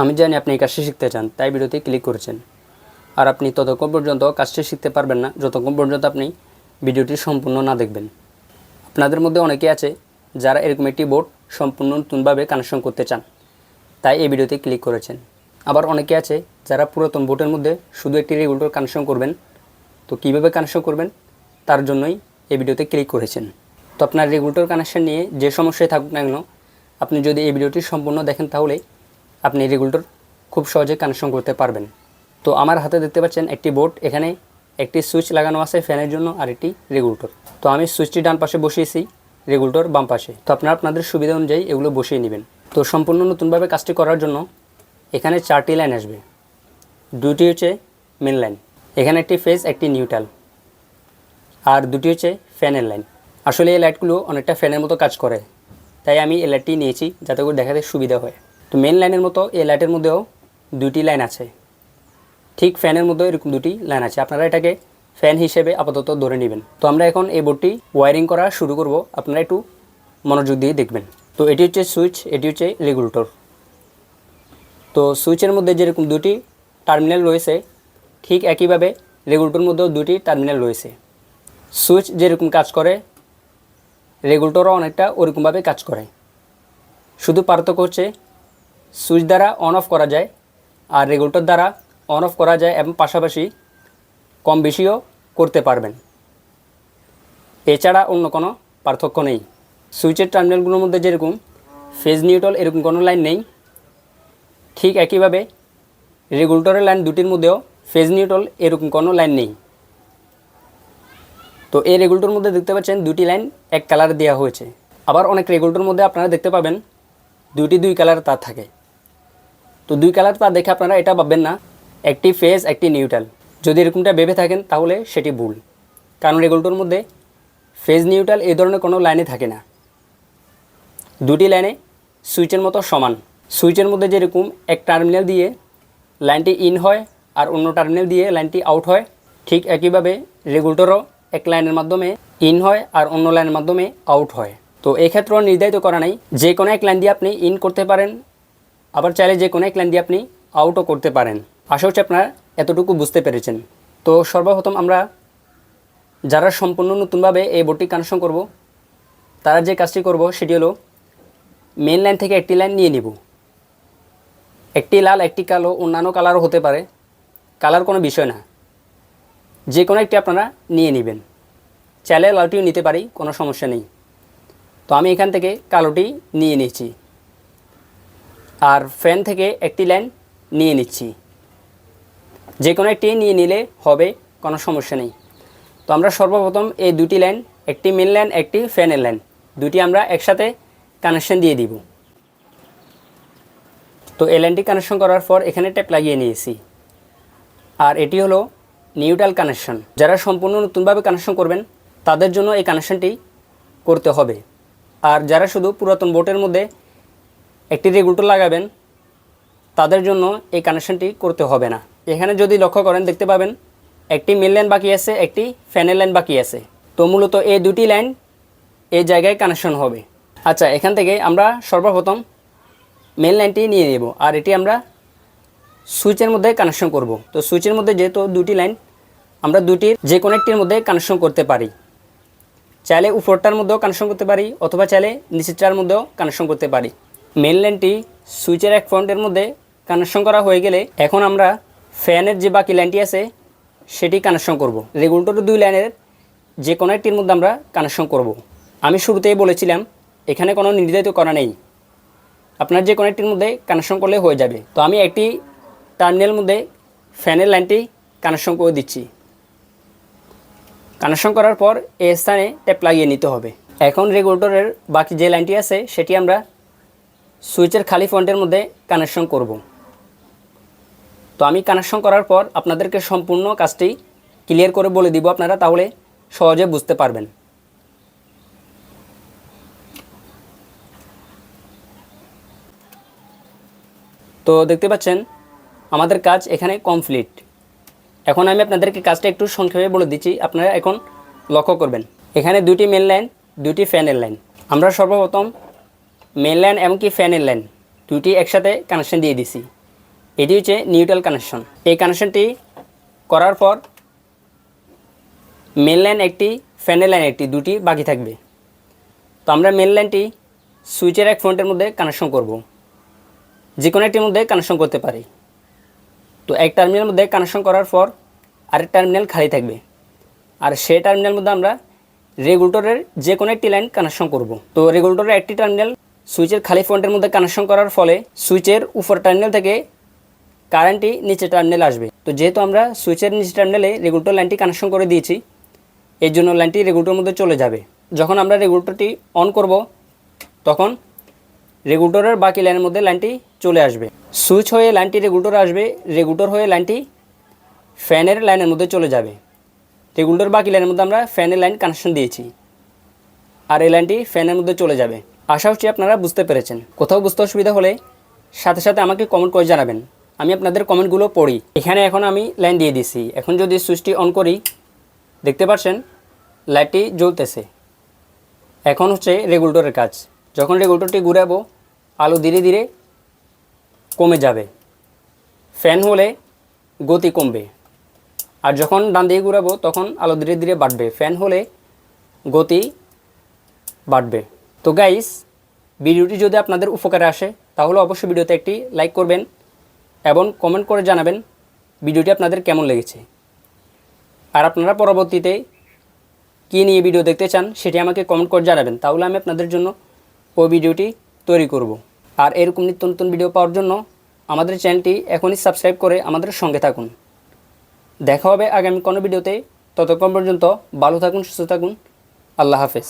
আমি জানি আপনি এই কাজটি শিখতে চান, তাই ভিডিওতে ক্লিক করেছেন। আর আপনি ততক্ষণ পর্যন্ত কাজটি শিখতে পারবেন না, যতক্ষণ পর্যন্ত আপনি ভিডিওটি সম্পূর্ণ না দেখবেন। আপনাদের মধ্যে অনেকে আছে যারা এরকম একটি বোর্ড সম্পূর্ণ নতুনভাবে কানেকশন করতে চান, তাই এই ভিডিওতে ক্লিক করেছেন। আবার অনেকে আছে যারা পুরাতন বোর্ডের মধ্যে শুধু একটি রেগুলেটর কানেকশন করবেন। তো কীভাবে কানেকশন করবেন? তার জন্যই এই ভিডিওতে ক্লিক করেছেন। তো আপনার রেগুলেটর কানেকশন নিয়ে যে সমস্যায় থাকুক না কেন, আপনি যদি এই ভিডিওটি সম্পূর্ণ দেখেন তাহলে আপনি রেগুলেটর খুব সহজে কানেকশন করতে পারবেন। তো আমার হাতে দেখতে পাচ্ছেন একটি বোর্ড এখানে একটি সুইচ লাগানো আছে ফ্যানের জন্য আর একটি রেগুলেটর তো আমি সুইচটি ডান পাশে বসিয়েছি রেগুলেটর বাম পাশে। তো আপনারা আপনাদের সুবিধা অনুযায়ী এগুলো বসিয়ে নেবেন। তো সম্পূর্ণ নতুনভাবে কাজটি করার জন্য এখানে চারটি লাইন আসবে। দুটি হচ্ছে মেন লাইন এখানে একটি ফেজ একটি নিউট্রাল আর দুটি হচ্ছে ফ্যানের লাইন আসলে এই লাইটগুলো অনেকটা ফ্যানের মতো কাজ করে, তাই আমি এই লাইটটি নিয়েছি যাতে করে দেখাতে সুবিধা হয়। তো মেন লাইনের মতো এই লাইটের মধ্যেও দুটি লাইন আছে। ঠিক ফ্যানের মধ্যে এরকম দুটি লাইন আছে। আপনারা এটাকে ফ্যান হিসেবে আপাতত ধরে নেবেন। তো আমরা এখন এই বোর্ডটি ওয়ারিং করা শুরু করব। আপনারা একটু মনোযোগ দিয়ে দেখবেন। তো এটি হচ্ছে সুইচ এটি হচ্ছে রেগুলেটর তো সুইচের মধ্যে যেরকম দুটি টার্মিনাল রয়েছে, ঠিক একইভাবে রেগুলেটর মধ্যেও দুটি টার্মিনাল রয়েছে। সুইচ যেরকম কাজ করে রেগুলেটরও অনেকটা ওরকমভাবে কাজ করে। শুধু পার্থক্য হচ্ছে সুইচ দ্বারা অন অফ করা যায় আর রেগুলেটর দ্বারা অন অফ করা যায় এবং পাশাপাশি কম বেশিও করতে পারবেন। এছাড়া অন্য কোনো পার্থক্য নেই। সুইচের টার্মিনালগুলোর মধ্যে যেরকম ফেজ নিউট্রাল এরকম কোনো লাইন নেই। ঠিক একইভাবে রেগুলেটরের লাইন দুটির মধ্যেও ফেজ নিউট্রাল এরকম কোনো লাইন নেই। তো এই রেগুলেটর মধ্যে দেখতে পাচ্ছেন দুটি লাইন এক কালার দেওয়া হয়েছে। আবার অনেক রেগুলেটর মধ্যে আপনারা দেখতে পাবেন দুটি দুই কালার তার থাকে। তো দুই কালার তার দেখে আপনারা এটা ভাববেন না, একটি ফেজ একটি নিউট্রাল যদি এরকমটা ভেবে থাকেন, তাহলে সেটি ভুল। কারণ রেগুলেটর মধ্যে ফেজ নিউট্রাল এই ধরনের কোনো লাইনে থাকে না। দুটি লাইনে সুইচের মতো সমান। সুইচের মধ্যে যেরকম এক টার্মিনাল দিয়ে লাইনটি ইন হয় আর অন্য টার্মিনাল দিয়ে লাইনটি আউট হয়, ঠিক একইভাবে রেগুলেটরও এক লাইনের মাধ্যমে ইন হয় আর অন্য লাইনের মাধ্যমে আউট হয়। তো এক্ষেত্রেও নির্ধারিত করা নাই, যে কোনো এক লাইন দিয়ে আপনি ইন করতে পারেন আবার চাইলে যে কোনো এক লাইন দিয়ে আপনি আউটও করতে পারেন। আশা হচ্ছে আপনারা এতটুকু বুঝতে পেরেছেন। তো সর্বপ্রথম আমরা যারা সম্পূর্ণ নতুনভাবে এই বোর্ডটি কানেকশন করব, তারা যে কাজটি করব সেটি হলো মেন লাইন থেকে একটি লাইন নিয়ে নিব। একটি লাল, একটি কালো, অন্যান্য কালারও হতে পারে। কালার কোনো বিষয় না। যে কোনো একটি আপনারা নিয়ে নেবেন। চাইলে লালটিও নিতে পারি, কোনো সমস্যা নেই। তো আমি এখান থেকে কালোটি নিয়ে নিচ্ছি আর ফ্যান থেকে একটি লাইন নিয়ে নিচ্ছি। যে কোনো একটি নিয়ে নিলে হবে, কোনো সমস্যা নেই। তো আমরা সর্বপ্রথম এই দুটি লাইন একটি মেন লাইন একটি ফ্যানের লাইন দুটি আমরা একসাথে কানেকশন দিয়ে দিব। তো এই লাইনটি কানেকশন করার পর এখানে ট্যাপ লাগিয়ে নিয়েছি। আর এটি হলো নিউট্রাল কানেকশন যারা সম্পূর্ণ নতুনভাবে কানেকশন করবেন, তাদের জন্য এই কানেকশনটি করতে হবে। আর যারা শুধু পুরাতন বোটের মধ্যে একটি রেগুলেটর লাগাবেন, তাদের জন্য এই কানেকশনটি করতে হবে না। এখানে যদি লক্ষ্য করেন, দেখতে পাবেন একটি মেন লাইন বাকি আছে, একটি ফ্যানের লাইন বাকি আছে। তো মূলত এই দুটি লাইন এই জায়গায় কানেকশন হবে। আচ্ছা এখান থেকে আমরা সর্বপ্রথম মেন লাইনটি নিয়ে নেব আর এটি আমরা সুইচের মধ্যে কানেকশন করব। তো সুইচের মধ্যে যেহেতু দুটি লাইন আমরা দুটির যে কোনো একটির মধ্যে কানেকশন করতে পারি। চাইলে উপরটার মধ্যেও কানেকশন করতে পারি, অথবা চাইলে নিচেরটার মধ্যেও কানেকশন করতে পারি। মেন লাইনটি সুইচের এক পয়েন্টের মধ্যে কানেকশন করা হয়ে গেলে এখন আমরা ফ্যানের যে বাকি লাইনটি আছে, সেটি কানেকশন করব। রেগুলেটর দুই লাইনের যে কোনো একটির মধ্যে আমরা কানেকশন করব। আমি শুরুতেই বলেছিলাম, এখানে কোনো নির্ধারিত করা নেই। আপনার যে কোনো একটির মধ্যে কানেকশন করলে হয়ে যাবে। তো আমি একটি টার্মিনাল মধ্যে ফ্যানের লাইনটি কানেকশন করে দিচ্ছি। কানেকশন করার পর এ স্থানে ট্যাপ লাগিয়ে নিতে হবে। এখন রেগুলেটরের বাকি যে লাইনটি আছে, সেটি আমরা সুইচের খালি ফন্টের মধ্যে কানেকশন করব। তো আমি কানেকশন করার পর আপনাদেরকে সম্পূর্ণ কাজটি ক্লিয়ার করে বলে দিব আপনারা, তাহলে সহজে বুঝতে পারবেন। তো দেখতে পাচ্ছেন, আমাদের কাজ এখানে কমপ্লিট এখন আমি আপনাদেরকে কাজটা একটু সংক্ষেপে বলে দিচ্ছি, আপনারা এখন লক্ষ্য করবেন। এখানে দুটি মেন লাইন দুটি ফ্যানের লাইন আমরা সর্বপ্রথম মেন লাইন এমনকি ফ্যানের লাইন দুটি একসাথে কানেকশন দিয়ে দিছি। এটি হচ্ছে নিউট্রাল কানেকশন এই কানেকশনটি করার পর মেন লাইন একটি ফ্যানের লাইন একটি, দুটি বাকি থাকবে। তো আমরা মেন লাইনটি সুইচের এক ফ্রন্টের মধ্যে কানেকশন করব। যে কোনো একটির মধ্যে কানেকশন করতে পারি। তো এক টার্মিনালের মধ্যে কানেকশন করার পর আরেক টার্মিনাল খালি থাকবে। আর সেই টার্মিনাল মধ্যে আমরা রেগুলেটরের যে কোনো একটি লাইন কানেকশন করব। তো রেগুলেটরের একটি টার্মিনাল সুইচের খালি ফ্রন্টের মধ্যে কানেকশন করার ফলে সুইচের উপর টার্মিনাল থেকে কারেন্টটি নিচে টার্মিনালে আসবে। তো যেহেতু আমরা সুইচের নিচে টার্মিনালে রেগুলেটর লাইনটি কানেকশন করে দিয়েছি, এর জন্য লাইনটি রেগুলেটরের মধ্যে চলে যাবে। যখন আমরা রেগুলেটরটি অন করব, তখন রেগুলেটরের বাকি লাইনের মধ্যে লাইনটি চলে আসবে। সুইচ হয়ে লাইনটি রেগুলেটর আসবে রেগুলেটর হয়ে লাইনটি ফ্যানের লাইনের মধ্যে চলে যাবে। রেগুলেটর বাকি লাইনের মধ্যে আমরা ফ্যানের লাইন কানেকশন দিয়েছি। আর এই লাইনটি ফ্যানের মধ্যে চলে যাবে। আশা হচ্ছে আপনারা বুঝতে পেরেছেন। কোথাও বুঝতে অসুবিধা হলে সাথে সাথে আমাকে কমেন্ট করে জানাবেন। আমি আপনাদের কমেন্টগুলো পড়ি। এখানে এখন আমি লাইন দিয়ে দিছি। এখন যদি সুইচটি অন করি, দেখতে পাচ্ছেন লাইটটি জ্বলতেছে। এখন হচ্ছে রেগুলেটরের কাজ। যখন রেগুলেটরটি ঘুরাবো, আলো ধীরে ধীরে কমে যাবে। ফ্যান হলে গতি কমবে। আর যখন ডান দিয়ে ঘুরাবো, তখন আলো ধীরে ধীরে বাড়বে। ফ্যান হলে গতি বাড়বে। তো গাইস ভিডিওটি যদি আপনাদের উপকারে আসে, তাহলে অবশ্যই ভিডিওতে একটি লাইক করবেন এবং কমেন্ট করে জানাবেন ভিডিওটি আপনাদের কেমন লেগেছে। আর আপনারা পরবর্তীতে কী নিয়ে ভিডিও দেখতে চান, সেটি আমাকে কমেন্ট করে জানাবেন। তাহলে আমি আপনাদের জন্য ওই ভিডিওটি তৈরি করব। আর এরকম নিত্য নতুন ভিডিও পাওয়ার জন্য আমাদের চ্যানেলটি এখনই সাবস্ক্রাইব করে আমাদের সঙ্গে থাকুন। দেখা হবে আগামী কোনো ভিডিওতে। ততক্ষণ পর্যন্ত ভালো থাকুন, সুস্থ থাকুন। আল্লাহ হাফেজ।